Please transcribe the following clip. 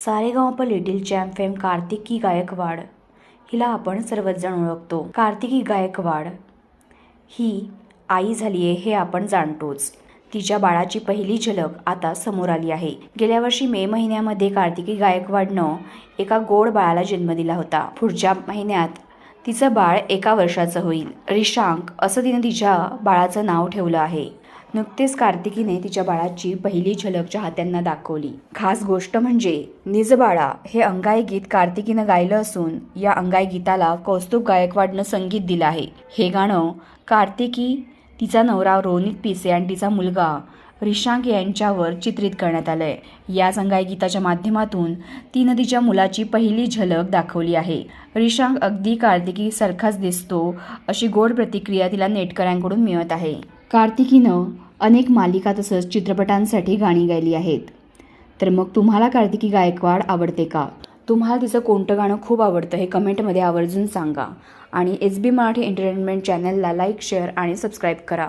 Saregaon little champ fame Kartiki Gaikwad. हिला आपण सर्वच जण ओळखतो. कार्तिकी गायकवाड ही आई झाली आहे हे आपण जाणतोच. तिच्या बाळाची पहिली झलक आता समोर आली आहे. गेल्या वर्षी मे महिन्यामध्ये कार्तिकी गायकवाडनं एका गोड बाळाला जन्म दिला होता. पुढच्या महिन्यात तिचं बाळ एका वर्षाचं होईल. रिशांक असं तिने तिच्या बाळाचं नाव ठेवलं आहे. नुकतेच कार्तिकीने तिच्या बाळाची पहिली झलक चाहत्यांना दाखवली. खास गोष्ट म्हणजे निज बाळा हे अंगाई गीत कार्तिकीनं गायलं असून या अंगाई गीताला कौस्तुभ गायकवाडनं संगीत दिलं आहे. हे गाणं कार्तिकी तिचा नवरा रोनित पिसे आणि तिचा मुलगा रिशांक यांच्यावर चित्रित करण्यात आलं आहे या अंगाई गीताच्या माध्यमातून तिनं तिच्या मुलाची पहिली झलक दाखवली आहे. रिशांक अगदी कार्तिकी सारखाच दिसतो अशी गोड प्रतिक्रिया तिला नेटकऱ्यांकडून मिळत आहे. कार्तिकीनं अनेक मालिका तसंच चित्रपटांसाठी गाणी गायली आहेत. तर मग तुम्हाला कार्तिकी गायकवाड आवडते का? तुम्हाला तिचं कोणतं गाणं खूप आवडतं हे कमेंटमध्ये आवर्जून सांगा. आणि एस बी मराठी एंटरटेनमेंट चॅनलला लाईक शेअर आणि सबस्क्राईब करा.